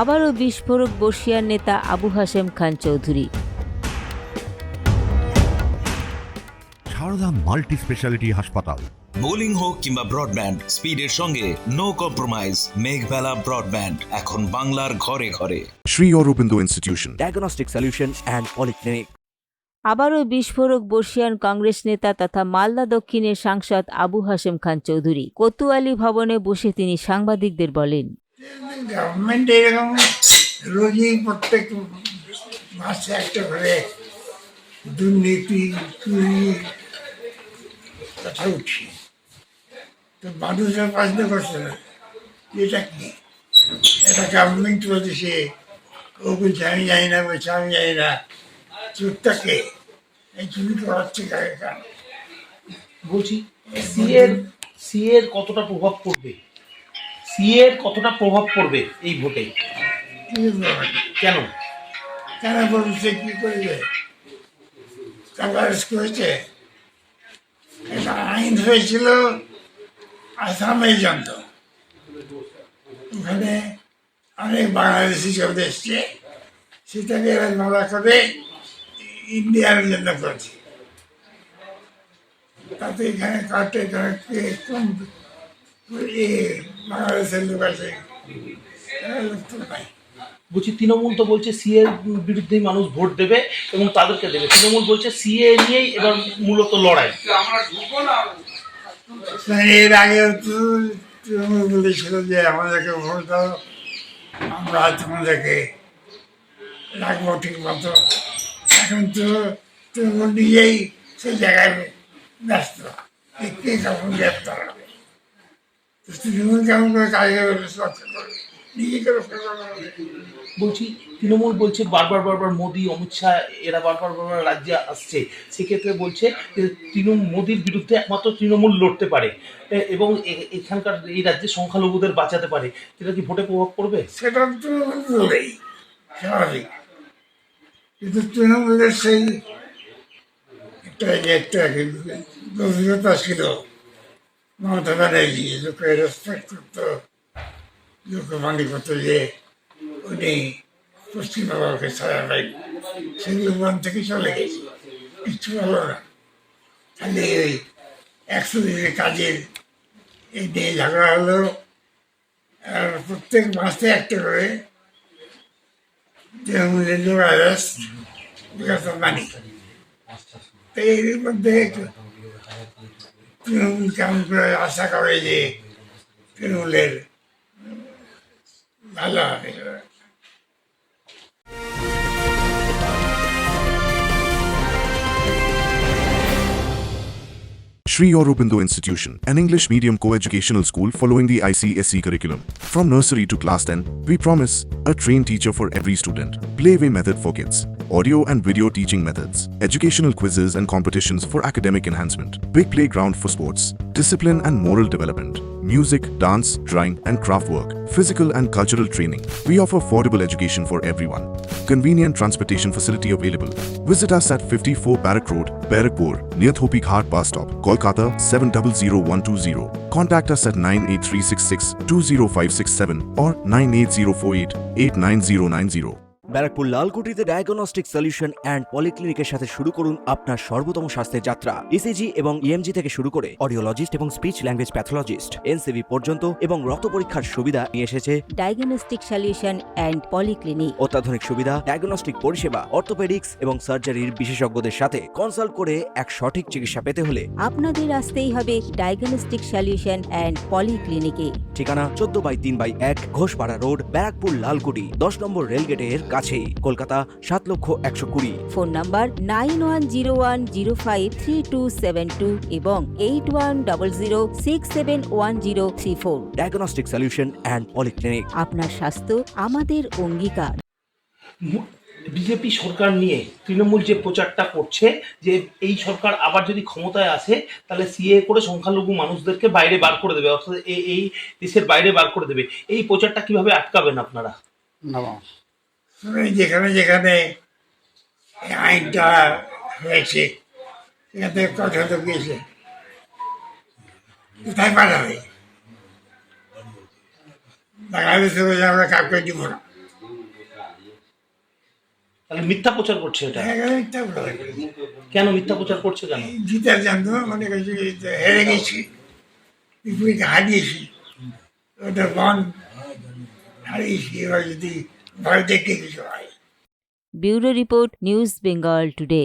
আবারও বিস্ফোরক বর্ষিয়ার নেতা আবু হাশেম খান চৌধুরী। সারদা মাল্টি স্পেশালিটি হাসপাতাল। বোলিং হোক কিংবা ব্রডব্যান্ড স্পিডের সঙ্গে নো কম্প্রোমাইজ মেঘবেলা ব্রডব্যান্ড এখন বাংলার ঘরে ঘরে। Sri Aurobindo institution diagnostic solution and polyclinic. আবারও বিস্ফোরক বর্ষিয়ান কংগ্রেস নেতা তথা মালদা দক্ষিণের সাংসদ আবু হাশেম খান চৌধুরী। কোতোয়ালি ভবনে বসে তিনি সাংবাদিকদের বলেন গভর্নমেন্ট এরকম রোজই প্রত্যেক মাসে একটা করে দুর্নীতি, চুরি কথা উঠছে তো মানুষের পছন্দ করছে না। এটা কি? এটা গভর্নমেন্ট বলছে ও বলছে আমি জানি না, বলছে আমি জানি না। চোরটাকে এই চুরি করাচ্ছে কেন বলছি সিএর সিএর কতটা প্রভাব পড়বে? সিএর কতটা প্রভাব পড়বে এই ভোটে? কেন? কেন বলছে, কি করবে? কভারেজ করেছে। এটা আইন হয়েছিল আসামের জন্য ওখানে অনেক বাংলাদেশি চলে এসছে। সেটাকে এরা ধরা করে ইন্ডিয়ার জন্য করছে। তাতে এখানে কাটে এ বলছি তৃণমূল তো বলছে সিএর বিরুদ্ধেই মানুষ ভোট দেবে এবং তাদেরকে দেবে। তৃণমূল বলছে সিএ নিয়েই এবার মূলত লড়াই। এর আগে তৃণমূল বলেছিল যে আমাদেরকে ভোট দাও, আমরা তোমাদেরকে রাখব ঠিক মতো। এখন তো তৃণমূল নিজেই সেই জায়গায় ব্যস্ত। কখন গ্রেপ্তার হবে। বলছি তৃণমূল বলছে বারবার বারবার মোদি অমিত শাহ এরা বারবার বারবার রাজ্যে আসছে সেক্ষেত্রে বলছে যে তৃণমূল মোদির বিরুদ্ধে একমাত্র তৃণমূল লড়তে পারে এবং এখানকার এই রাজ্যে সংখ্যালঘুদের বাঁচাতে পারে সেটা কি ভোটে প্রভাব পড়বে সেটা তো বলেই কিন্তু তৃণমূলের সেই একটা একটা ছিল মমতা ব্যানার্জি লোকে রেসপেক্ট করতো লোকে মনে করতো যে উনি পশ্চিমবঙ্গকে ছাড়া নাই সেগুলো মন থেকে চলে গেছে কিচ্ছু ভালো না খালি ওই একশো দিনের কাজের এই নিয়ে ঝগড়া হলো আর প্রত্যেক মাসে একটা করে তৃণমূলের লোক অ্যারেস্ট বিকজ অফ মানি এর মধ্যে কেমন করে আশা করে যে তৃণমূলের উম, ভালো হবে Sri Aurobindo Institution, an English medium co-educational school following the ICSE curriculum. From nursery to class 10, we promise a trained teacher for every student, playway method for kids, audio and video teaching methods, educational quizzes and competitions for academic enhancement, big playground for sports, discipline and moral development, music, dance, drawing and craft work, physical and cultural training. We offer affordable education for everyone. Convenient transportation facility available. Visit us at 54 Barrack Road, Barrackpur, near Thopi Ghat bus stop, Kolkata 700120. Contact us at 98366 20567 or 98048 89090. Barrackpore লালকুটিতে diagnostic solution and পলিক্লিনিকের সাথে শুরু করুন আপনার সর্বোত্তম স্বাস্থ্যের যাত্রা। ECG এবং EMG থেকে শুরু করে অডিওলজিস্ট এবং স্পিচ ল্যাঙ্গুয়েজ প্যাথোলজিস্ট এনসিবি পর্যন্ত এবং রক্ত পরীক্ষার সুবিধা নিয়ে এসেছে ডায়াগনস্টিক সলিউশন অ্যান্ড পলিক্লিনিক অত্যাধুনিক সুবিধা ডায়াগনস্টিক পরিষেবা অর্থোপেডিক্স এবং সার্জারির বিশেষজ্ঞদের সাথে কনসাল্ট করে এক সঠিক চিকিৎসা পেতে হলে আপনাদের আসতেই হবে ডায়াগনস্টিক সলিউশন অ্যান্ড পলিক্লিনিকে ঠিকানা চোদ্দ বাই তিন বাই এক ঘোষপাড়া রোড ব্যারাকপুর লালকুটি দশ নম্বর রেলগেটের কাছেই। কলকাতা সাত লক্ষ একশো কুড়ি। Phone number nine one zero one zero five three two seven two এবং eight one double zero six seven one zero three four. Diagnostic solution and polyclinic আপনার স্বাস্থ্য আমাদের অঙ্গীকার। বিজেপি সরকার নিয়ে তৃণমূল যে প্রচারটা করছে যে এই সরকার আবার যদি ক্ষমতায় আসে তাহলে সিএ করে সংখ্যালঘু মানুষদেরকে বাইরে বার করে দেবে অর্থাৎ এই দেশের বাইরে বার করে দেবে। এই প্রচারটা কীভাবে আটকাবেন আপনারা? যেখানে যেখানে আইনটা হয়েছে সেখান থেকে কথা তো গিয়েছে কোথায় পাঠাবে বাংলাদেশে বলে আমরা কাউকে দিব না। তাহলে মিথ্যা প্রচার করছে এটা? মিথ্যা বলা কেন মিথ্যা প্রচার করছে কেন? জিতার জানতো মনে হেরে গেছি বিপরীতে হারিয়েছি। ওটা মন হারিয়েছি এবার যদি দেখে কিছু হয় bureau report news Bengal today